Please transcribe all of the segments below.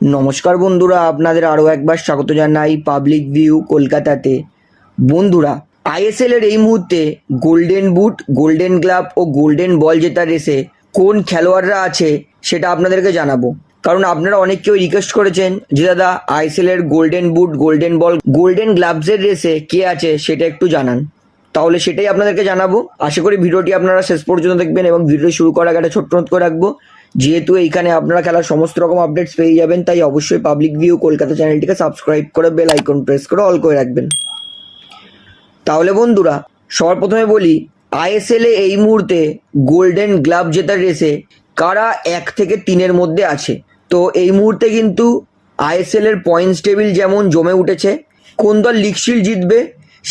নমস্কার বন্ধুরা, আপনাদের আরও একবার স্বাগত জানাই পাবলিক ভিউ কলকাতাতে। বন্ধুরা আইএসএল এর এই মুহূর্তে গোল্ডেন বুট গোল্ডেন গ্লাভ ও গোল্ডেন বল জেতার রেসে কোন খেলোয়াড়রা আছে সেটা আপনাদেরকে জানাব। কারণ আপনারা অনেক কেউ রিকোয়েস্ট করেছেন যে, দাদা আইএসএল এর golden boot golden ball golden গ্লাভসের রেসে কে আছে সেটা একটু জানান। তাহলে সেটাই আপনাদেরকে জানাব। আশা করি ভিডিওটি আপনারা শেষ পর্যন্ত দেখবেন এবং ভিডিও শুরু করার আগে একটা ছোট্ট নোট করে রাখব যেহেতু এইখানে আপনারা খেলার সমস্ত রকম আপডেটস পেয়ে যাবেন, তাই অবশ্যই পাবলিক ভিউ কলকাতা চ্যানেলটিকে সাবস্ক্রাইব করে বেল আইকন প্রেস করে অল করে রাখবেন। তাহলে বন্ধুরা, সবার প্রথমে বলি আইএসএল এ এই মুহূর্তে গোল্ডেন গ্লাভ জেতার রেসে কারা এক থেকে তিনের মধ্যে আছে? তো এই মুহূর্তে কিন্তু আইএসএল এর পয়েন্টস টেবিল যেমন জমে উঠেছে, কোন দল লিগ শিল্ড জিতবে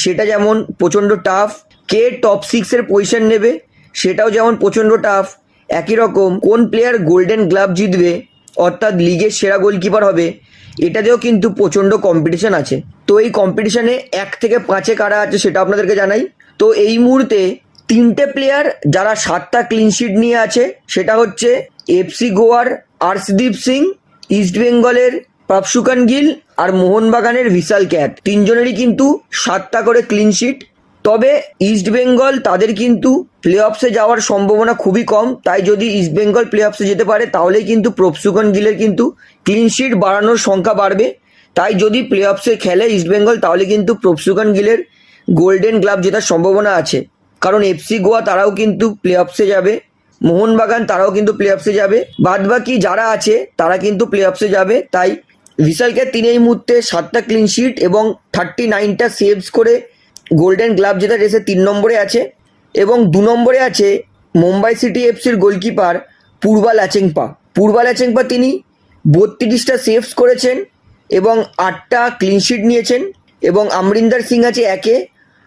সেটা যেমন প্রচণ্ড টাফ কে টপ সিক্সের পজিশন নেবে সেটাও যেমন প্রচণ্ড টাফ একই রকম কোন প্লেয়ার গোল্ডেন গ্লাভ জিতবে, অর্থাৎ লিগের সেরা গোলকিপার হবে, এটাতেও কিন্তু প্রচণ্ড কম্পিটিশন আছে। তো এই কম্পিটিশানে এক থেকে পাঁচে কারা আছে সেটা আপনাদেরকে জানাই। তো এই মুহূর্তে তিনটে প্লেয়ার যারা সাতটা ক্লিনশিট নিয়ে আছে, সেটা হচ্ছে এফসি গোয়ার আর্শদীপ সিং ইস্ট বেঙ্গলের পাপসুকান গিল আর মোহনবাগানের ভিশাল ক্যাট তিনজনেরই কিন্তু সাতটা করে ক্লিনশিট তবে ইস্ট বেঙ্গল তাদের কিন্তু প্লে অফসে যাওয়ার সম্ভাবনা খুবই কম। তাই যদি ইস্ট বেঙ্গল প্লে অফসে যেতে পারে, তাহলেই কিন্তু প্রপসুকন গিলের কিন্তু ক্লিনশিট বাড়ানোর সংখ্যা বাড়বে। তাই যদি প্লে অফসে খেলে ইস্ট বেঙ্গল তাহলে কিন্তু প্রপসুকন গিলের গোল্ডেন গ্লাভ জেতার সম্ভাবনা আছে। কারণ এফসি গোয়া তারাও কিন্তু প্লে অফসে যাবে, মোহনবাগান তারাও কিন্তু প্লে অফসে যাবে। বাদবাকি যারা আছে, তারা কিন্তু প্লে অফসে যাবে। তাই ভিশালকে তিনি এই মুহূর্তে সাতটা ক্লিনশিট এবং থার্টি নাইনটা সেভস করে গোল্ডেন গ্লাভ জেতার রেসে তিন নম্বরে আছে এবং দু নম্বরে আছে মুম্বাই সিটি এফসির গোলকিপার পূর্বা ল্যাচেংপা পূর্বা ল্যাচেংপা তিনি বত্রিশটা সেভস করেছেন এবং আটটা ক্লিনশিট নিয়েছেন এবং আমরিন্দার সিং আছে একে।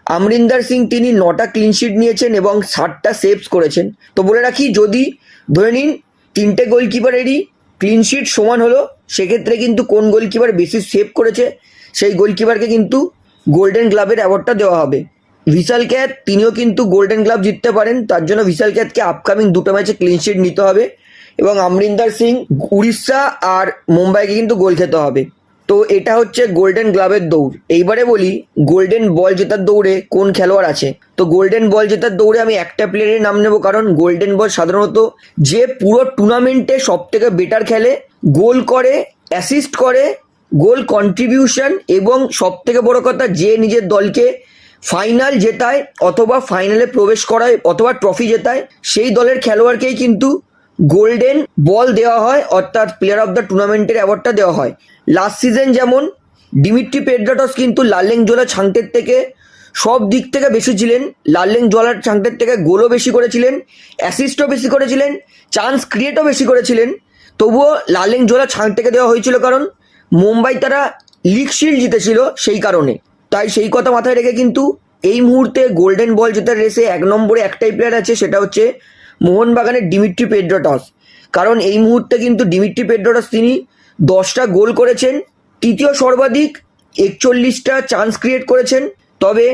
আমরিন্দার সিং তিনি নটা ক্লিনশিট নিয়েছেন এবং ষাটটা সেভস করেছেন। তো বলে রাখি, যদি ধরে নিন তিনটে গোলকিপারেরই ক্লিনশিট সমান হলো, সেক্ষেত্রে কিন্তু কোন গোলকিপার বেশি সেভ করেছে? সেই গোলকিপারকে কিন্তু গোল্ডেন গ্লাভের অ্যাওয়ার্ডটা দেওয়া হবে। ভিশাল ক্যাথ তিনিও কিন্তু গোল্ডেন গ্লাভ জিততে পারেন, তার জন্য ভিশাল ক্যাথকে আপকামিং দুটো ম্যাচে ক্লিনশিট নিতে হবে এবং আমরিন্দার সিং উড়িষ্যা আর মুম্বাইকে কিন্তু গোল খেতে হবে। তো এটা হচ্ছে গোল্ডেন গ্লাভের দৌড়। এইবারে বলি গোল্ডেন বল জেতার দৌড়ে কোন খেলোয়াড় আছে? তো গোল্ডেন বল জেতার দৌড়ে আমি একটা প্লেয়ারের নাম নেব, কারণ গোল্ডেন বল সাধারণত যে পুরো টুর্নামেন্টে সব থেকে বেটার খেলে, গোল করে অ্যাসিস্ট করে গোল কন্ট্রিবিউশন এবং সব থেকে বড় কথা যে নিজের দলকে ফাইনাল জেতায় অথবা ফাইনালে প্রবেশ করায় অথবা ট্রফি জেতায়, সেই দলের খেলোয়াড়কেই কিন্তু গোল্ডেন বল দেওয়া হয়, অর্থাৎ প্লেয়ার অফ দ্য টুর্নামেন্টের অ্যাওয়ার্ডটা দেওয়া হয়। লাস্ট সিজন যেমন ডিমিট্রি পেড্রাটস কিন্তু লাল্লেং জোলা ছাংটের থেকে সব দিক থেকে বেশি ছিলেন লাল্লেং জোলার ছাংটের থেকে গোলও বেশি করেছিলেন অ্যাসিস্টও বেশি করেছিলেন চান্স ক্রিয়েটও বেশি করেছিলেন, তবুও লাল্লেং জোলা ছাংটেকে দেওয়া হয়েছিল কারণ মুম্বাই তারা লিগ শিল্ড জিতেছিল সেই কারণে। তাই সেই কথা মাথায় রেখে কিন্তু এই মুহূর্তে গোল্ডেন বল জেতার রেসে এক নম্বরে একটাই প্লেয়ার আছে, সেটা হচ্ছে মোহনবাগানের ডিমিট্রি পেড্রোটস কারণ এই মুহূর্তে কিন্তু ডিমিট্রি পেড্রোটস তিনি দশটা গোল করেছেন, তৃতীয় সর্বাধিক একচল্লিশটা চান্স ক্রিয়েট করেছেন। তবে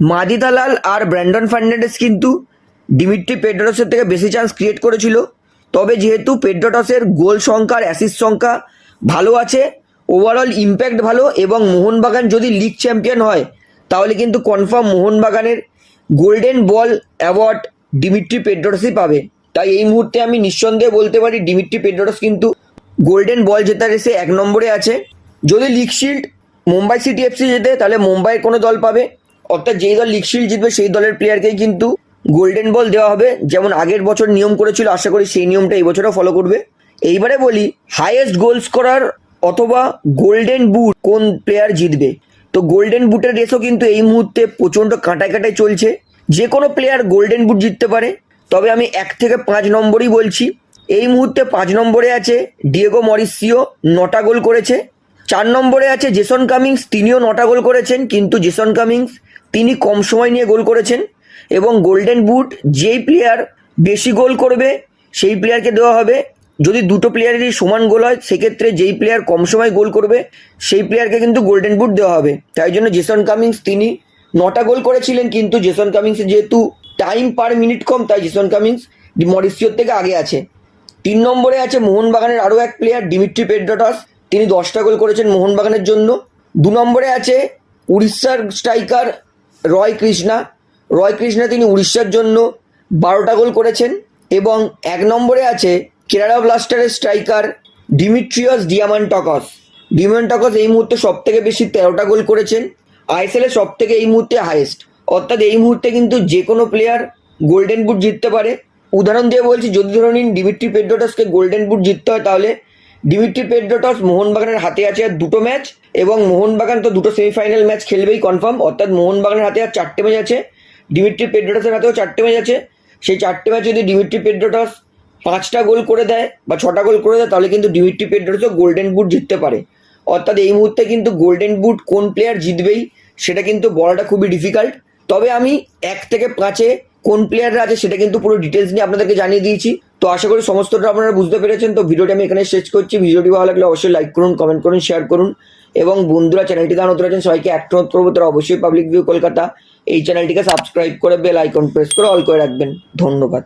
মাদি দালাল আর ব্র্যান্ডন ফার্নান্ডেস কিন্তু ডিমিট্রি পেড্রোটসের থেকে বেশি চান্স ক্রিয়েট করেছিল। তবে যেহেতু পেড্রোটসের গোল সংখ্যা আর অ্যাসিস্ট সংখ্যা ভালো আছে ওভারঅল ইম্প্যাক্ট ভালো এবং মোহনবাগান যদি লিগ চ্যাম্পিয়ন হয়, তাহলে কিন্তু কনফার্ম মোহনবাগানের গোল্ডেন বল অ্যাওয়ার্ড ডিমিট্রি পেড্রোটসই পাবে। তাই এই মুহূর্তে আমি নিঃসন্দেহে বলতে পারি ডিমিট্রি পেড্রোটস কিন্তু গোল্ডেন বল জেতার এসে এক নম্বরে আছে। যদি league shield Mumbai city FC জেতে, তাহলে মুম্বাইয়ের কোনো দল পাবে। অর্থাৎ যেই দল লিগ শিল্ড জিতবে, সেই দলের প্লেয়ারকেই কিন্তু গোল্ডেন বল দেওয়া হবে। যেমন আগের বছর নিয়ম করেছিল, আশা করি সেই নিয়মটা এই বছরও ফলো করবে। এইবারে বলি হাইয়েস্ট গোল স্কোরার অথবা গোল্ডেন বুট কোন প্লেয়ার জিতবে? তো গোল্ডেন বুটের রেসও কিন্তু এই মুহূর্তে প্রচণ্ড কাঁটায় কাঁটায় চলছে। যে কোনো প্লেয়ার গোল্ডেন বুট জিততে পারে। তবে আমি এক থেকে পাঁচ নম্বরই বলছি। এই মুহূর্তে পাঁচ নম্বরে আছে ডিয়েগো মরিসিও নটা গোল করেছে। চার নম্বরে আছে জেসন কামিংস তিনিও নটা গোল করেছেন, কিন্তু জেসন কামিংস তিনি কম সময় নিয়ে গোল করেছেন এবং গোল্ডেন বুট যেই প্লেয়ার বেশি গোল করবে, সেই প্লেয়ারকে দেওয়া হবে যদি দুটো প্লেয়ারেরই সমান গোল হয়, সেক্ষেত্রে যেই প্লেয়ার কম সময় গোল করবে, সেই প্লেয়ারকে কিন্তু গোল্ডেন বুট দেওয়া হবে। তাই জন্য জেসন কামিংস তিনি নটা গোল করেছিলেন, কিন্তু জেসন কামিংসের যেহেতু টাইম পার মিনিট কম, তাই জেসন কামিংস মরিসিওর থেকে আগে আছে। তিন নম্বরে আছে মোহনবাগানের আরও এক প্লেয়ার ডিমিট্রি পেড্রোটস তিনি দশটা গোল করেছেন মোহনবাগানের জন্য। দু নম্বরে আছে উড়িষ্যার striker Roy Krishna. Roy Krishna তিনি উড়িষ্যার জন্য বারোটা গোল করেছেন এবং এক নম্বরে আছে কেরালা ব্লাস্টারের স্ট্রাইকার ডিমিট্রিয়াস ডিয়ামান্টকস। ডিয়ামান্টকস এই মুহূর্তে সব থেকে বেশি তেরোটা গোল করেছেন। আইএসএল এর সব থেকে এই মুহূর্তে হাইয়েস্ট অর্থাৎ এই মুহূর্তে কিন্তু যে কোনো প্লেয়ার গোল্ডেন বুট জিততে পারে। উদাহরণ দিয়ে বলছি, যদি ধরে নিন ডিমিট্রি পেড্রোটাসকে গোল্ডেন বুট জিততে হয়, তাহলে ডিমিট্রি পেড্রোটাস মোহনবাগানের হাতে আছে আর দুটো ম্যাচ এবং মোহনবাগান তো দুটো সেমিফাইনাল ম্যাচ খেলবেই কনফার্ম অর্থাৎ মোহনবাগানের হাতে আর চারটে ম্যাচ আছে। ডিমিট্রি পেড্রোটাসের হাতেও চারটে ম্যাচ আছে। সেই চারটে ম্যাচ যদি ডিমিট্রি পেড্রোটাস পাঁচটা গোল করে দেয় বা ছটা গোল করে দেয়, তাহলে কিন্তু ডিমিট্রি পেড্রোটাসও গোল্ডেন বুট জিততে পারে। অর্থাৎ এই মুহূর্তে কিন্তু গোল্ডেন বুট কোন প্লেয়ার জিতবেই, সেটা কিন্তু বলাটা খুবই ডিফিকাল্ট তবে আমি এক থেকে পাঁচে কোন প্লেয়াররা আছে সেটা কিন্তু পুরো ডিটেলস নিয়ে আপনাদেরকে জানিয়ে দিয়েছি। তো আশা করি সমস্তটা আপনারা বুঝতে পেরেছেন। তো ভিডিওটি আমি এখানে শেষ করছি। ভিডিওটি ভালো লাগলে অবশ্যই লাইক করুন কমেন্ট করুন শেয়ার করুন। এবং বন্ধুরা চ্যানেলটি গান নতুন আছেন, সবাইকে অনুরোধ করব, তারা অবশ্যই পাবলিক ভিউ কলকাতা এই চ্যানেলটিকে সাবস্ক্রাইব করে বেল আইকন প্রেস করে অল করে রাখবেন। ধন্যবাদ।